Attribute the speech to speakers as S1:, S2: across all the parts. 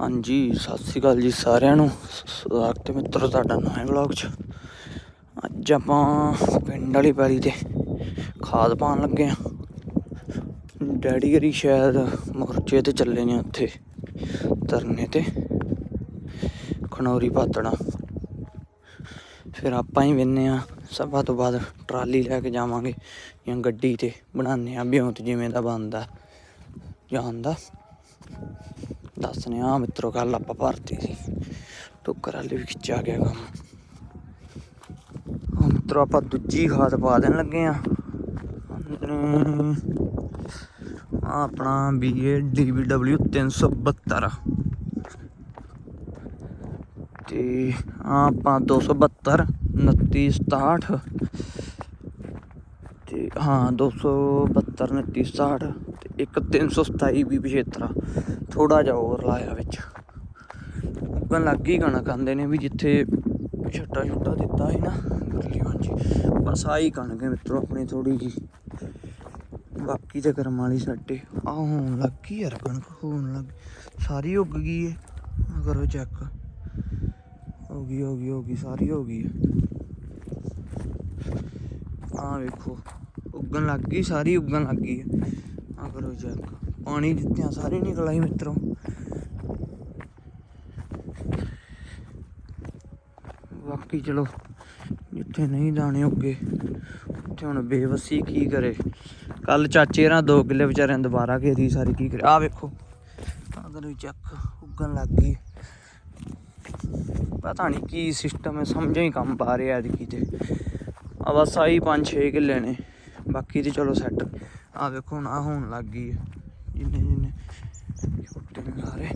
S1: ਹਾਂਜੀ, ਸਤਿ ਸ੍ਰੀ ਅਕਾਲ ਜੀ ਸਾਰਿਆਂ ਨੂੰ। ਸਵਾਗਤ ਹੈ ਮਿੱਤਰੋ ਤੁਹਾਡਾ ਨਵੇਂ ਵਲੌਗ 'ਚ। ਅੱਜ ਆਪਾਂ ਪਿੰਡ ਵਾਲੀ ਪੈਲੀ ਤੇ ਖਾਦ ਪਾਉਣ ਲੱਗੇ ਆ ਡੈਡੀ ਹਰੀ ਸ਼ਾਇਦ ਮੋਰਚੇ ਤੇ ਚੱਲੇ ਨੇ ਉੱਥੇ, ਧਰਨੇ ਤੇ। ਖਨੌਰੀ ਪਾਤੜਾ ਫਿਰ ਆਪਾਂ ਹੀ ਵਿੰਨੇ ਆ ਸਭਾ ਤੋਂ ਬਾਅਦ ਟਰਾਲੀ ਲੈ ਕੇ ਜਾਵਾਂਗੇ ਜਾਂ ਗੱਡੀ ਤੇ। ਬਣਾਉਂਦੇ ਆ ਬਿਉਂਤ ਜਿਵੇਂ ਦਾ ਬਣਦਾ, ਜਾਣ ਦਾ। ਦੱਸਨੇ ਆ ਮਿੱਤਰੋ ਕੱਲ ਆਪਾਂ ਭਰਤੀ ਸੀ। ਟੁੱਕਰ ਵਾਲੀ ਵੀ ਖਿੱਚਿਆ ਗਿਆ ਕੰਮ। ਆ ਮਿੱਤਰੋ ਆਪਾਂ ਦੂਜੀ ਖਾਦ ਪਾ ਦੇਣ ਲੱਗੇ ਆ ਆ ਆਪਣਾ BA DBW 372 ਤੇ ਆ ਆਪਾਂ 272 29 67 ਤੇ ਹਾਂ 272 29 67 ਤੇ ਇੱਕ 327 ਵੀ 75 ਥੋੜਾ ਜਿਹਾ ਹੋਰ ਲਾਇਆ ਵਿੱਚ। ਉੱਗਣ ਲੱਗ ਗਈ ਕਣਕ ਆਂਦੇ ਨੇ ਵੀ ਜਿੱਥੇ ਛੱਟਾ ਛੁੱਟਾ ਦਿੱਤਾ ਸੀ ਨਾ ਗੁਰਲੀ ਹਾਂਜੀ ਬਸ ਆਹੀ ਕਣਕ ਹੈ ਮਿੱਤਰੋ ਆਪਣੀ ਥੋੜੀ ਜੀ ਬਾਕੀ ਤੇ ਕਰਮ ਵਾਲੀ ਸਾਡੇ ਆ ਹੋਣ ਲੱਗ ਗਈ ਯਾਰ ਕਣਕ, ਹੋਣ ਲੱਗ ਸਾਰੀ ਉੱਗ ਗਈ ਏ। ਕਰੋ ਚੈੱਕ ਹੋ ਗਈ ਹੋ ਗਈ ਹੋ ਗਈ, ਸਾਰੀ ਹੋ ਗਈ ਆ ਵੇਖੋ, ਉੱਗਣ ਲੱਗ ਗਈ, ਸਾਰੀ ਉੱਗਣ ਲੱਗ ਗਈ ਆ ਕਰੋ ਚੈੱਕ ਪਾਣੀ ਦਿੱਤਿਆਂ, ਸਾਰੇ ਨਿਕਲ ਆਈ ਮਿੱਤਰੋ। ਬਾਕੀ ਚਲੋ, ਜਿੱਥੇ ਨਹੀਂ ਦਾਣੇ ਉੱਗੇ, ਉੱਥੇ ਹੁਣ ਬੇਵਸੀ ਕੀ ਕਰੇ। ਕੱਲ ਚਾਚੇ ਰਾਂ ਦੋ ਕਿੱਲੇ ਵਿਚਾਰਿਆਂ ਦੁਬਾਰਾ ਘੇਰੀ ਸਾਰੀ ਕੀ ਕਰੇ। ਆ ਵੇਖੋ ਆ ਕਰੋ ਚੈੱਕ ਉੱਗਣ ਲੱਗ ਗਈ। ਪਤਾ ਨਹੀਂ ਕੀ ਸਿਸਟਮ ਹੈ, ਸਮਝੇ ਹੀ ਕੰਮ ਪਾ ਰਿਹਾ ਐਤਕੀ ਤੇ। ਆ ਬਸ ਆਈ 5-6 ਕਿੱਲੇ ਨੇ। ਬਾਕੀ ਤੇ ਚਲੋ ਸੈੱਟ ਆ ਵੇਖੋ ਹੁਣ ਆ ਹੋਣ ਲੱਗ ਗਈ ਹੈ। ਜਿੰਨੇ ਜਿੰਨੇ। ਛੋਟੇ ਨੇ ਸਾਰੇ।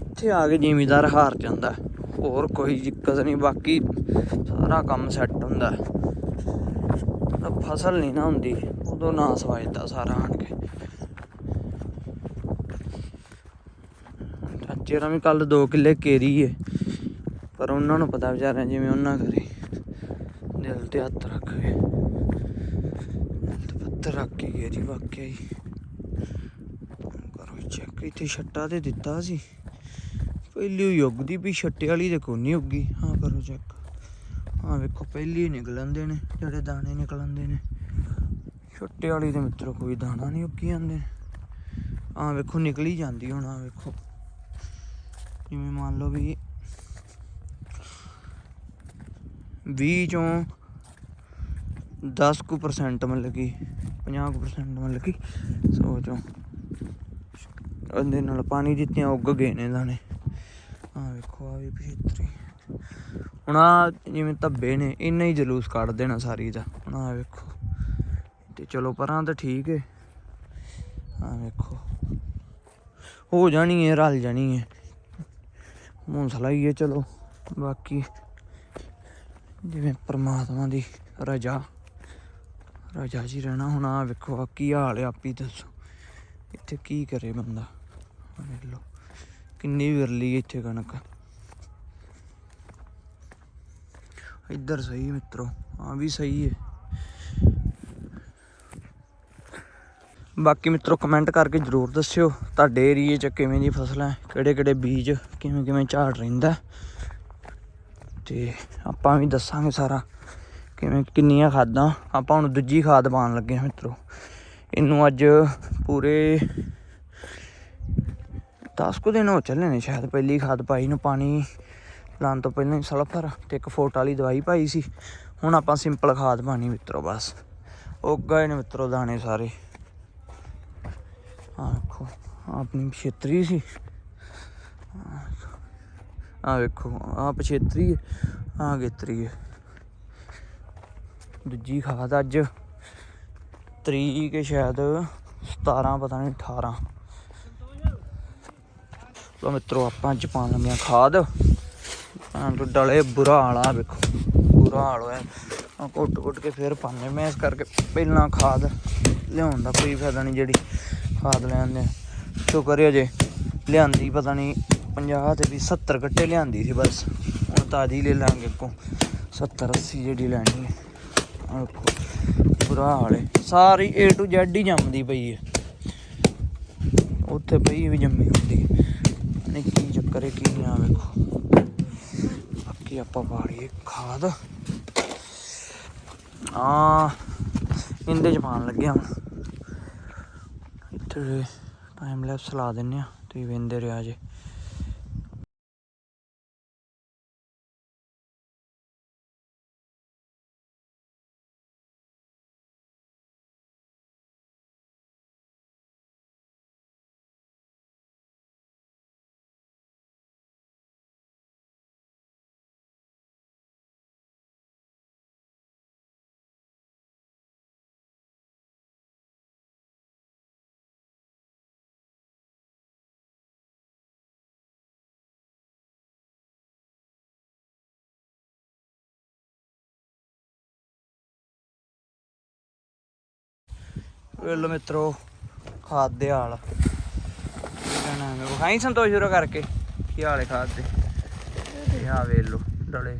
S1: ਇੱਥੇ ਆ ਕੇ ਜ਼ਿਮੀਦਾਰ ਹਾਰ ਜਾਂਦਾ ਹੋਰ ਕੋਈ ਦਿੱਕਤ ਨਹੀਂ, ਬਾਕੀ ਸਾਰਾ ਕੰਮ ਸੈੱਟ ਹੁੰਦਾ ਫਸਲ ਨਹੀਂ ਨਾ ਹੁੰਦੀ, ਉਦੋਂ ਨਾ ਵੱਜਦਾ ਸਾਰਾ ਆਣ ਕੇ। ਚਾਚੇ ਰਾਂ ਵੀ ਕੱਲ 2 ਕਿੱਲੇ ਕੇਰੀ ਏ, ਪਰ ਉਹਨਾਂ ਨੂੰ ਪਤਾ ਵਿਚਾਰਿਆਂ ਜਿਵੇਂ ਉਹਨਾਂ ਕਰੇ। ਦਿਲ ਤੇ ਹੱਥ ਰੱਖ ਕੇ। ਦਿਲ ਤੇ ਪੱਥਰ ਜੀ, ਵਾਕਿਆ ਹੀ। ਕਰੋ ਚੈੱਕ ਇੱਥੇ ਛੱਟਾ ਤੇ ਦਿੱਤਾ ਸੀ। ਪਹਿਲੀ ਹੀ ਉੱਗਦੀ ਵੀ ਛੱਟੇ ਵਾਲੀ ਤੇ ਕੋਈ ਨਹੀਂ ਉੱਗੀ। ਹਾਂ, ਕਰੋ ਚੈੱਕ ਹਾਂ, ਵੇਖੋ, ਪਹਿਲੀ ਹੀ ਨਿਕਲਣਦੇ ਨੇ, ਜਿਹੜੇ ਦਾਣੇ ਨਿਕਲਣਦੇ ਨੇ। ਛੱਟੇ ਵਾਲੀ ਦੇ ਮਿੱਤਰੋ, ਕੋਈ ਦਾਣਾ ਨਹੀਂ ਉੱਗੀ ਜਾਂਦੇ ਹਾਂ, ਵੇਖੋ, ਨਿਕਲੀ ਜਾਂਦੀ ਹੁਣ ਆ ਵੇਖੋ। ਜਿਵੇਂ ਮੰਨ ਲਓ ਵੀ 20 ਚੋਂ 10 ਕੁ ਪਰਸੈਂਟ ਮਤਲਬ ਕਿ 50 ਕੁ ਮਤਲਬ ਕਿ 100 ਚੋਂ ਉਹਦੇ ਨਾਲ ਪਾਣੀ ਦਿੱਤੀਆਂ ਉੱਗ ਗਏ ਨੇ ਦਾਣੇ ਆ ਵੇਖੋ ਆ ਵੀ ਪਛੇਤਰੀ। ਹੁਣ ਆ ਜਿਵੇਂ ਧੱਬੇ ਨੇ, ਇੰਨਾ ਹੀ ਜਲੂਸ ਕੱਢ ਦੇਣਾ ਸਾਰੀ ਦਾ। ਹੁਣ ਆ ਵੇਖੋ। ਤੇ ਚਲੋ, ਪਰਾਂ ਤਾਂ ਠੀਕ ਹੈ ਆ ਵੇਖੋ। ਹੋ ਜਾਣੀ ਹੈ ਰਲ ਜਾਣੀ ਹੈ ਹੌਸਲਾ ਹੀ ਹੈ ਚਲੋ। ਬਾਕੀ ਜਿਵੇਂ ਪਰਮਾਤਮਾ ਦੀ ਰਜਾ। ਰਾਜਾ ਜੀ ਰਹਿਣਾ ਹੁਣ ਆ ਵੇਖੋ ਆ ਕੀ ਹਾਲ ਹੈ ਆਪੀ ਦੱਸੋ। ਇੱਥੇ ਕੀ ਕਰੇ ਬੰਦਾ? ਵੇਖ ਲਓ, ਕਿੰਨੀ ਵਿਰਲੀ ਇੱਥੇ ਕਣਕ। ਇੱਧਰ ਸਹੀ ਹੈ ਮਿੱਤਰੋ ਆ ਵੀ ਸਹੀ ਹੈ ਬਾਕੀ ਮਿੱਤਰੋ ਕਮੈਂਟ ਕਰਕੇ ਜਰੂਰ ਦੱਸਿਓ, ਤੁਹਾਡੇ ਏਰੀਏ 'ਚ ਕਿਵੇਂ ਦੀ ਫਸਲਾਂ ਹੈ ਕਿਹੜੇ ਕਿਹੜੇ ਬੀਜ ਕਿਵੇਂ ਕਿਵੇਂ ਝਾੜ ਰਹਿੰਦਾ। ਤੇ ਆਪਾਂ ਵੀ ਦੱਸਾਂਗੇ ਸਾਰਾ। ਕਿਵੇਂ ਕਿੰਨੀਆਂ ਖਾਦਾਂ, ਆਪਾਂ ਹੁਣ ਦੂਜੀ ਖਾਦ ਪਾਉਣ ਲੱਗੇ ਹਾਂ ਮਿੱਤਰੋ। ਇਹਨੂੰ ਅੱਜ ਪੂਰੇ 10 ਕੁ ਦਿਨ ਹੋ ਚੱਲੇ ਨੇ, ਸ਼ਾਇਦ ਪਹਿਲੀ ਖਾਦ ਪਾਈ ਨੂੰ, ਪਾਣੀ ਲਾਉਣ ਤੋਂ ਪਹਿਲਾਂ ਹੀ ਸਲਫਰ ਤੇ ਇੱਕ ਫੋਟ ਵਾਲੀ ਦਵਾਈ ਪਾਈ ਸੀ। ਹੁਣ ਆਪਾਂ ਸਿੰਪਲ ਖਾਦ ਪਾਣੀ ਮਿੱਤਰੋ ਬਸ। ਉੱਗ ਗਏ ਨੇ ਮਿੱਤਰੋ ਦਾਣੇ ਸਾਰੇ। ਆ ਵੇਖੋ, ਆਪਣੀ ਛੇਤਰੀ ਸੀ। ਆ ਵੇਖੋ ਆ ਪਛੇਤਰੀ ਆ ਗੇਤਰੀ ਹੈ। ਦੂਜੀ ਖਾਦ ਅੱਜ ਤਰੀਕ ਸ਼ਾਇਦ 17 ਪਤਾ ਨਹੀਂ 18 ਲੋ ਮਿੱਤਰੋ, ਆਪਾਂ ਅੱਜ ਪਾਉਣ ਲੱਗੇ ਹਾਂ ਖਾਦ। ਆਂ ਡਲੇ ਬੁਰਾ ਹਾਲ ਆ, ਵੇਖੋ। ਬੁਰਾ ਹਾਲ ਹੋਇਆ। ਆ ਕੁੱਟ ਕੁੱਟ ਕੇ ਫੇਰ ਪਾਣੇ ਮੈਂ ਇਸ ਕਰਕੇ ਪਹਿਲਾਂ ਖਾਦ ਲਿਆਉਣ ਦਾ ਕੋਈ ਫਾਇਦਾ ਨਹੀਂ, ਜਿਹੜੀ ਖਾਦ ਲੈਂਦੇ ਸ਼ੁਕਰ ਹੈ ਜੇ ਲਿਆਂਦੀ, ਪਤਾ ਨਹੀਂ 50 ਤੇ ਵੀ 70 ਗੱਟੇ ਲਿਆਂਦੀ ਸੀ ਬਸ। ਹੁਣ ਤਾਜੀ ਲੈ ਲਾਂਗੇ ਅੱਗੋਂ। 70 80 ਜਿਹੜੀ ਲੈਣੀ ਹੈ। ਆਹ ਬੁਰਾ ਹਾਲ ਹੈ ਸਾਰੀ A to Z ਹੀ ਜੰਮਦੀ ਪਈ ਏ। ਉੱਥੇ ਪਈ ਵੀ ਜੰਮੀ ਹੁੰਦੀ। ਨਹੀਂ ਕੀ ਚੱਕਰ ਹੈ ਕੀ ਨਹੀਂ ਵੇਖੋ। ਬਾਕੀ ਆਪਾਂ ਪਾੜੀਏ ਖਾਦ। ਆ ਇੰਦੇ ਚ ਪਾਣ ਲੱਗਿਆ ਹੁਣ। ਇੱਥੇ ਟਾਈਮ ਲੈਪਸ ਲਾ ਦਿੰਨੇ ਆ, ਤੁਸੀਂ ਵੇਂਦੇ ਰਿਹਾ ਜੇ। ਵੇਲੋ ਮਿੱਤਰੋ, ਖਾਦ ਦੇ ਹਾਲ। ਕਹਿਣਾ ਮੈਂ ਵਿਖਾਈ ਸੰਤੋਸ਼ ਸ਼ੁਰੂ ਕਰਕੇ, ਕੀ ਹਾਲੇ ਖਾਦ ਦੇ? ਇਹ ਆ ਵੇਲੋ ਡਲੇ।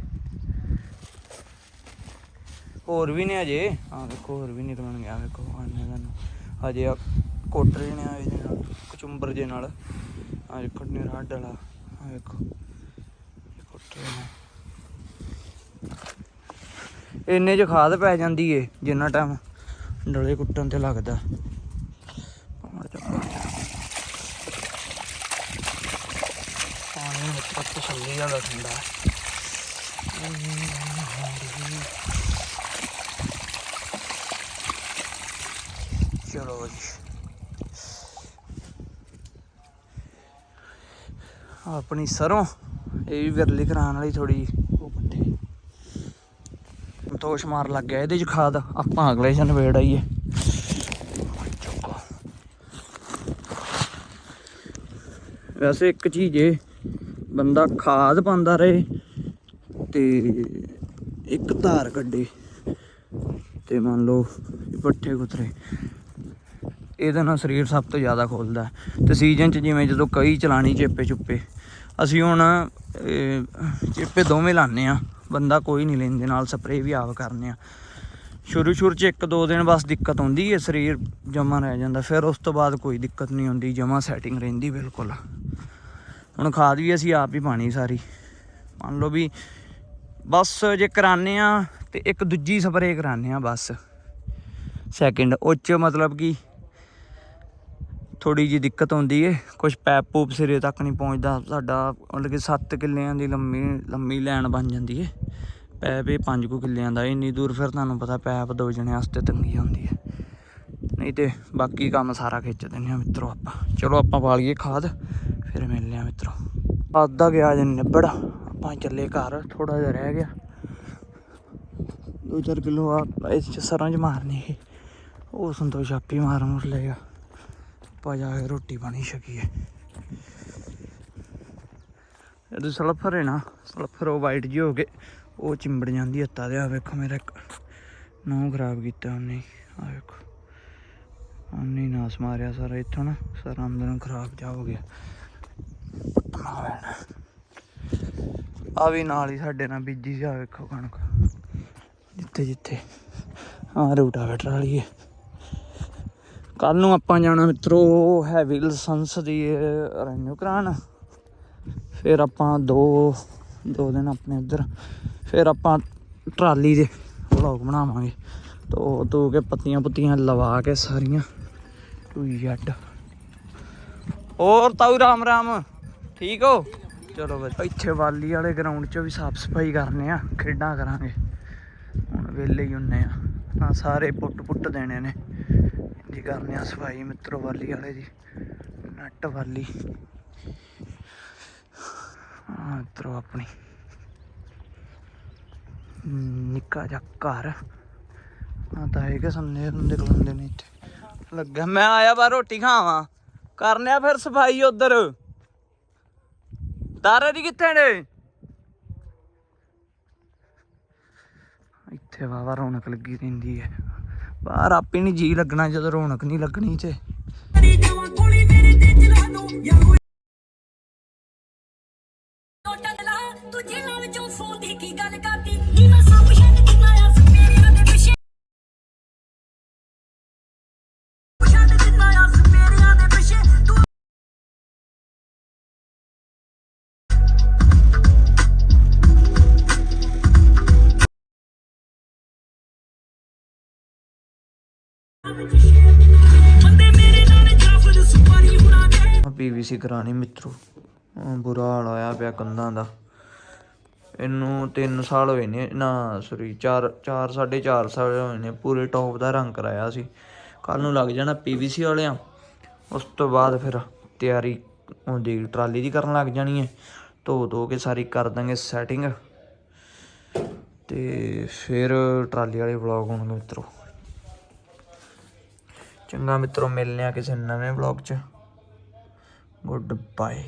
S1: ਹੋਰ ਵੀ ਨੇ ਅਜੇ ਆ ਵੇਖੋ ਹੋਰ ਵੀ ਨਹੀਂ ਗਿਆ ਵੇਖੋ ਆਨੇ ਤੁਹਾਨੂੰ ਅਜੇ ਆ ਕੋਟਰ ਨੇ ਆ ਇਹਦੇ ਨਾਲ, ਕਚੁੰਬਰ ਜੇ ਨਾਲ। ਆ ਵੇਖੋ ਨਿਰਾ ਡਲਾ ਆ ਵੇਖੋ ਇਹ ਨੇ। ਇੰਨੇ ਚ ਖਾਦ ਪੈ ਜਾਂਦੀ ਏ, ਜਿੰਨਾ ਟਾਈਮ ਡਲੇ ਕੁੱਟਣ ਤੇ ਲੱਗਦਾ। ਪਾਣੀ ਚ ਪਾ ਦਿਆ। ਪਾਣੀ ਠੰਡਾ ਚਲੋ ਜੀ। ਆਪਣੀ ਸਰੋਂ, ਇਹ ਵੀ ਵਿਰਲੀ ਕਰਾਉਣ ਵਾਲੀ ਥੋੜੀ ਉਹ ਸੰਤੋਸ਼ ਮਾਰ ਲੱਗ ਗਿਆ, ਇਹਦੇ ਚ ਖਾਦ। ਆਪਾਂ ਅਗਲੇ ਜਨ ਵੇੜ ਆਈਏ। ਵੈਸੇ ਇੱਕ ਚੀਜ਼ ਏ ਬੰਦਾ ਖਾਦ ਪਾਉਂਦਾ ਰਹੇ ਤੇ ਇੱਕ ਧਾਰ ਕੱਢੇ ਤੇ ਮੰਨ ਲਓ ਪੱਠੇ ਕੁਤਰੇ, ਇਹਦੇ ਨਾਲ ਸਰੀਰ ਸਭ ਤੋਂ ਜ਼ਿਆਦਾ ਖੁੱਲਦਾ। ਹੈ। ਤੇ ਸੀਜ਼ਨ 'ਚ ਜਿਵੇਂ ਜਦੋਂ ਕਈ ਚਲਾਣੀ ਚੇਪੇ ਚੁੱਪੇ, ਅਸੀਂ ਹੁਣ ਚੇਪੇ ਦੋਵੇਂ ਲਾਉਂਦੇ ਆ ਬੰਦਾ ਕੋਈ ਨਹੀਂ ਲੈਂਦੇ, ਨਾਲ ਸਪਰੇਅ ਵੀ ਆਪ ਕਰਨੇ ਆ। ਸ਼ੁਰੂ ਸ਼ੁਰੂ 'ਚ ਇੱਕ ਦੋ ਦਿਨ ਬਸ ਦਿੱਕਤ ਆਉਂਦੀ ਹੈ, ਸਰੀਰ ਜਮਾ ਰਹਿ ਜਾਂਦਾ। ਫਿਰ ਉਸ ਤੋਂ ਬਾਅਦ ਕੋਈ ਦਿੱਕਤ ਨਹੀਂ ਆਉਂਦੀ, ਜਮਾ ਸੈਟਿੰਗ ਰਹਿੰਦੀ ਬਿਲਕੁਲ। ਹੁਣ ਖਾਦ ਵੀ ਅਸੀਂ ਆਪ ਹੀ ਪਾਣੀ ਸਾਰੀ। ਮੰਨ ਲਓ ਵੀ ਬਸ ਜੇ ਕਰਾਨੇ ਆ ਤੇ ਇੱਕ ਦੂਜੀ ਸਪਰੇਅ ਕਰਾਨੇ ਆ ਬਸ। ਸੈਕਿੰਡ ਉਹ 'ਚ ਮਤਲਬ ਕਿ ਥੋੜੀ ਜੀ ਦਿੱਕਤ ਆਉਂਦੀ ਏ। ਕੁਝ ਪੈਪ ਪੂਪ ਸਿਰੇ ਤੱਕ ਨਹੀਂ ਪਹੁੰਚਦਾ। ਸਾਡਾ ਮਤਲਬ ਕਿ 7 ਕਿੱਲਿਆਂ ਦੀ ਲੰਮੀ ਲੰਮੀ ਲਾਈਨ ਬਣ ਜਾਂਦੀ ਏ। ਪੈਪ ਇਹ 5 ਕੁ ਕਿੱਲਿਆਂ ਦਾ। ਇੰਨੀ ਦੂਰ ਫਿਰ ਤੁਹਾਨੂੰ ਪਤਾ ਪੈਪ ਦੋ ਜਣੇ ਵਾਸਤੇ ਤੰਗੀ ਆਉਂਦੀ ਏ। ਨਹੀਂ ਤੇ ਬਾਕੀ ਕੰਮ ਸਾਰਾ ਖਿੱਚ ਦਿੰਦੇ ਆ ਮਿੱਤਰੋ ਆਪਾਂ। ਚਲੋ ਆਪਾਂ ਪਾ ਲਈਏ ਖਾਦ, ਫਿਰ ਮਿਲਦੇ ਆ ਮਿੱਤਰੋ। ਅੱਧਾ ਗਿਆ ਜੇ ਨਿਬੜ। ਆਪਾਂ ਚੱਲੇ ਘਰ ਥੋੜਾ ਜਿਹਾ ਰਹਿ ਗਿਆ। 2-4 ਕਿਲੋ ਆ ਇਸ ਚ ਸਰੋਂ ਚ ਮਾਰਨੀ ਸੀ। ਉਹ ਸੰਤੋਸ਼ ਆਪੀ ਮਾਰ ਮੁਰ ਲਏਗਾ ਆਪਾਂ ਜਾ ਕੇ ਰੋਟੀ ਪਾਣੀ ਛਕੀਏ। ਇਹ ਸਲਫਰ ਹੈ ਨਾ, ਸਲਫਰ ਉਹ ਵਾਈਟ ਜੀ ਹੋ ਕੇ ਉਹ ਚਿੰਬੜ ਜਾਂਦੀ ਹੱਤਾ ਦੇ ਆ ਵੇਖੋ ਮੇਰਾ ਇੱਕ ਨਹੁੰ ਖਰਾਬ ਕੀਤਾ ਉਹਨੇ। ਆ ਵੇਖੋ, ਉਹਨੇ ਨਾਸ ਮਾਰਿਆ ਸਾਰਾ ਇੱਥੋਂ ਨਾ, ਸਾਰਾ ਅੰਦਰੋਂ ਖਰਾਬ ਜਾ ਹੋ ਗਿਆ। ਆ ਵੀ ਨਾਲ ਹੀ ਸਾਡੇ ਨਾਲ ਬੀਜੀ ਸੀ ਆ ਵੇਖੋ ਕਣਕ। ਜਿੱਥੇ ਜਿੱਥੇ ਆ ਰੂਟਾ ਵਾਲੀ ਹੈ ਕੱਲ ਨੂੰ ਆਪਾਂ ਜਾਣਾ ਮਿੱਤਰੋ ਹੈਵੀ ਲਾਇਸੈਂਸ ਦੀ ਰੈਨਿਊ ਕਰਾਉਣ। ਫਿਰ ਆਪਾਂ ਦੋ ਦੋ ਦਿਨ ਆਪਣੇ ਉੱਧਰ। ਫਿਰ ਆਪਾਂ ਟਰਾਲੀ ਦੇ ਵਲੌਗ ਬਣਾਵਾਂਗੇ। ਤੋ ਤੋ ਕੇ ਪੱਤੀਆਂ ਪੁੱਤੀਆਂ ਲਵਾ ਕੇ ਸਾਰੀਆਂ। ਟੂ ਜੱਟ। ਹੋਰ ਤਾਊ, ਰਾਮ ਰਾਮ। ਠੀਕ ਹੋ? ਚਲੋ ਬਈ, ਇੱਥੇ ਵਾਲੀ ਵਾਲੇ ਗਰਾਊਂਡ 'ਚ ਵੀ ਸਾਫ਼ ਸਫ਼ਾਈ ਕਰਨੇ ਆ, ਖੇਡਾਂ ਕਰਾਂਗੇ। ਹੁਣ ਵਿਹਲੇ ਹੀ ਹੁੰਨੇ ਆ। ਆ ਸਾਰੇ ਪੁੱਟ ਪੁੱਟ ਦੇਣੇ ਨੇ। ਜੀ ਕਰਨੇ ਆ ਸਫ਼ਾਈ ਮਿੱਤਰੋ ਵਾਲੀ ਵਾਲੇ ਦੀ ਨੱਟ ਵਾਲੀ। ਮਿੱਤਰੋ ਆਪਣੀ। ਨਿੱਕਾ ਜਿਹਾ ਘਰ। ਆ ਤਾਂ ਹੈਗੇ ਸੰਨੇ ਹੁੰਦੇ ਖਲੋਂਦੇ ਨੇ ਇੱਥੇ। ਲੱਗਾ ਮੈਂ ਆਇਆ ਬਾ ਰੋਟੀ ਖਾਵਾਂ। ਕਰਨੇ ਆ ਫਿਰ ਸਫ਼ਾਈ ਉਧਰ। ਦਾਰੇ ਦੀ ਕਿੱਥੇ ਨੇ? ਇੱਥੇ ਵਾਵਾ ਰੌਣਕ ਲੱਗੀ ਰਹਿੰਦੀ ਹੈ। ਬਾਹਰ ਆਪੇ ਨਹੀਂ ਜੀ ਲੱਗਣਾ ਜਦੋਂ ਰੌਣਕ ਨਹੀਂ ਲੱਗਣੀ ਤੇ
S2: ਤੂੰ ਜਿਨ੍ਹਾਂ ਵਿੱਚੋਂ ਫੋਨ ਦੀ ਕੀ ਗੱਲ ਕਰਦੀ?
S1: ਪੀਵੀਸੀ ਕਰਾਣੀ ਮਿੱਤਰੋ। ਹਾਂ, ਬੁਰਾ ਹਾਲ ਹੋਇਆ ਪਿਆ ਕੰਧਾਂ ਦਾ। ਇਹਨੂੰ 3 ਸਾਲ ਹੋਏ ਨੇ ਨਾ ਸੌਰੀ 4 4 4.5 ਸਾਲ ਹੋਏ ਨੇ ਪੂਰੇ ਟੌਪ ਦਾ ਰੰਗ ਕਰਾਇਆ ਸੀ। ਕੱਲ ਨੂੰ ਲੱਗ ਜਾਣਾ ਪੀਵੀਸੀ ਵਾਲਿਆਂ। ਉਸ ਤੋਂ ਬਾਅਦ ਫਿਰ ਤਿਆਰੀ ਉਹਦੀ ਟਰਾਲੀ ਦੀ ਕਰਨ ਲੱਗ ਜਾਣੀ ਹੈ। ਧੋ ਧੋ ਕੇ ਸਾਰੀ ਕਰ ਦਾਂਗੇ ਸੈਟਿੰਗ ਤੇ ਫਿਰ ਟਰਾਲੀ ਵਾਲੇ ਵਲੌਗ ਹੋਣਗੇ ਮਿੱਤਰੋ। ਚੰਗਾ ਮਿੱਤਰੋ ਮਿਲਨੇ ਆ ਕਿਸੇ ਨਵੇਂ ਵਲੌਗ 'ਚ। Good bye